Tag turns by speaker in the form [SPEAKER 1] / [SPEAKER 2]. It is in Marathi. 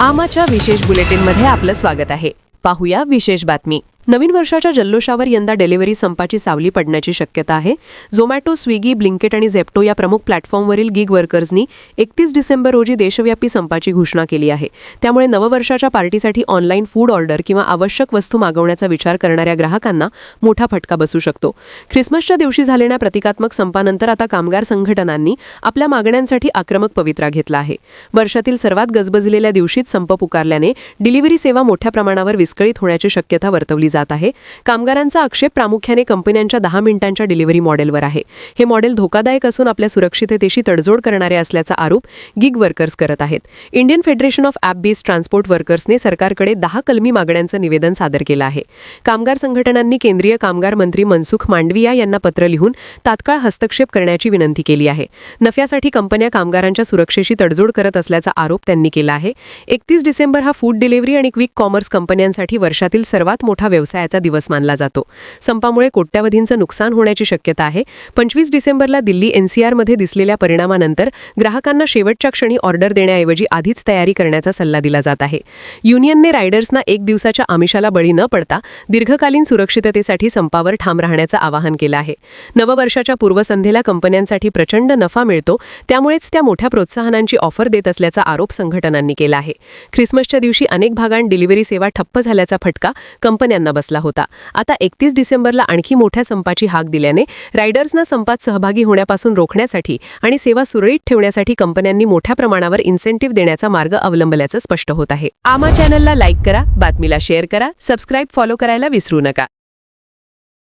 [SPEAKER 1] आमाच्या विशेष बुलेटिनमध्ये आपलं स्वागत आहे. पाहूया विशेष बातमी. नवीन वर्षाच्या जल्लोषावर यंदा डिलिव्हरी संपाची सावली पडण्याची शक्यता आहे. झोमॅटो स्विगी ब्लिंकेट आणि झेप्टो या प्रमुख प्लॅटफॉर्मवरील गिग वर्कर्सनी एकतीस डिसेंबर रोजी देशव्यापी संपाची घोषणा केली आहे. त्यामुळे नववर्षाच्या पार्टीसाठी ऑनलाईन फूड ऑर्डर किंवा आवश्यक वस्तू मागवण्याचा विचार करणाऱ्या ग्राहकांना मोठा फटका बसू शकतो. ख्रिसमसच्या दिवशी झालेल्या प्रतिकात्मक संपानंतर आता कामगार संघटनांनी आपल्या मागण्यांसाठी आक्रमक पवित्रा घेतला आहे. वर्षातील सर्वात गजबजलेल्या दिवशीच संप पुकारल्याने डिलिव्हरी सेवा मोठ्या प्रमाणावर विस्कळीत होण्याची शक्यता वर्तवली जात आहे. कामगारांचा आक्षेप प्रामुख्याने कंपन्यांच्या दहा मिनिटांच्या डिलिव्हरी मॉडेलवर आहे. हे मॉडेल धोकादायक असून आपल्या सुरक्षिततेशी तडजोड करणारे असल्याचा आरोप गिग वर्कर्स करत आहेत. Indian federation of app based transport वर्कर्सने सरकारकडे दहा कलमी मागण्यांचं निवेदन सादर केलं आहे. कामगार संघटनांनी केंद्रीय कामगार मंत्री मनसुख मांडविया यांना पत्र लिहून तात्काळ हस्तक्षेप करण्याची विनंती केली आहे. नफ्यासाठी कंपन्या कामगारांच्या सुरक्षेशी तडजोड करत असल्याचा आरोप त्यांनी केला आहे. एकतीस डिसेंबर हा फूड डिलिव्हरी आणि क्विक कॉमर्स कंपन्यांसाठी वर्षातील सर्वात मोठा व्यवसायाचा दिवस मानला जातो. संपामुळे कोट्यावधींचं नुकसान होण्याची शक्यता आहे. पंचवीस डिसेंबरला दिल्ली एनसीआरमध्ये दिसलेल्या परिणामानंतर ग्राहकांना शेवटच्या क्षणी ऑर्डर देण्याऐवजी आधीच तयारी करण्याचा सल्ला दिला जात आहे. युनियनने रायडर्सना एक दिवसाच्या आमिषाला बळी न पडता दीर्घकालीन सुरक्षिततेसाठी संपावर ठाम राहण्याचं आवाहन केलं आहे. नववर्षाच्या पूर्वसंध्येला कंपन्यांसाठी प्रचंड नफा मिळतो. त्यामुळेच त्या मोठ्या प्रोत्साहनांची ऑफर देत असल्याचा आरोप संघटनांनी केला आहे. ख्रिसमसच्या दिवशी अनेक भागांत डिलिव्हरी सेवा ठप्प झाल्याचा फटका कंपन्यांना बसला होता. आता एकतीस डिसेंबरला आणखी मोठ्या संपाची हाक दिल्याने रायडर्सना संपात सहभागी होण्यापासून रोखण्यासाठी आणि सेवा सुरळीत ठेवण्यासाठी कंपन्यांनी मोठ्या प्रमाणावर इन्सेंटिव्ह देण्याचा मार्ग अवलंबल्याचं स्पष्ट होत आहे. आमा चॅनलला लाईक करा बातमीला शेअर करा सबस्क्राईब फॉलो करायला विसरू नका.